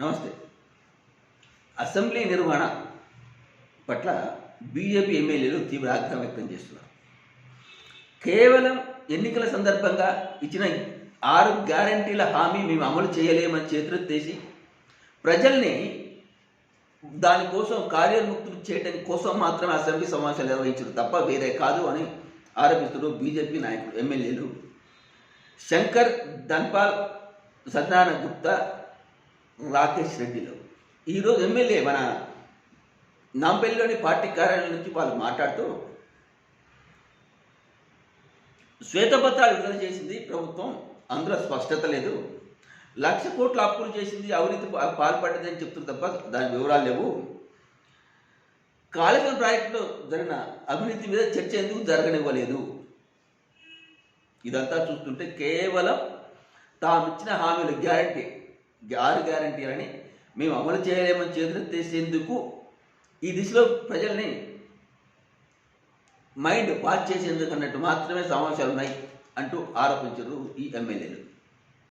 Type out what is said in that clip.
నమస్తే. అసెంబ్లీ నిర్వహణ పట్ల బీజేపీ ఎమ్మెల్యేలు తీవ్ర ఆగ్రహం వ్యక్తం చేస్తున్నారు. కేవలం ఎన్నికల సందర్భంగా ఇచ్చిన ఆరు గ్యారంటీల హామీ మేము అమలు చేయలేమని చేతులెత్తేసి ప్రజల్ని దానికోసం కార్యముక్తులు చేయడం కోసం మాత్రమే అసెంబ్లీ సమావేశాలు నిర్వహించారు తప్ప వేరే కాదు అని ఆరోపిస్తున్నారు బీజేపీ నాయకులు ఎమ్మెల్యేలు. శంకర్ ధన్పాల్ సత్యనారాయణ గుప్తా రాకేష్ రెడ్డిలో. ఈరోజు ఎమ్మెల్యే మన నాంపల్లిలోని పార్టీ కార్యాలయం నుంచి వాళ్ళు మాట్లాడుతూ శ్వేతపత్రాలు విడుదల చేసింది ప్రభుత్వం అందులో స్పష్టత లేదు. లక్ష కోట్ల అప్పులు చేసింది అవినీతి పాల్పడ్డదని చెప్తుంది తప్ప దాని వివరాలు లేవు. కాళేశ్వరం ప్రాజెక్టులో జరిగిన అవినీతి మీద చర్చ ఎందుకు జరగనివ్వలేదు? ఇదంతా చూస్తుంటే కేవలం తాము ఇచ్చిన హామీలు గ్యారంటీ. ఆరు గ్యారంటీలని మేము అమలు చేయలేమని చేతులు చేతులెత్తేసేందుకు ఈ దిశలో ప్రజల్ని మైండ్ వాచ్ చేసేందుకు అన్నట్టు మాత్రమే సమావేశాలు ఉన్నాయి అంటూ ఆరోపించారు ఈ ఎమ్మెల్యేలు.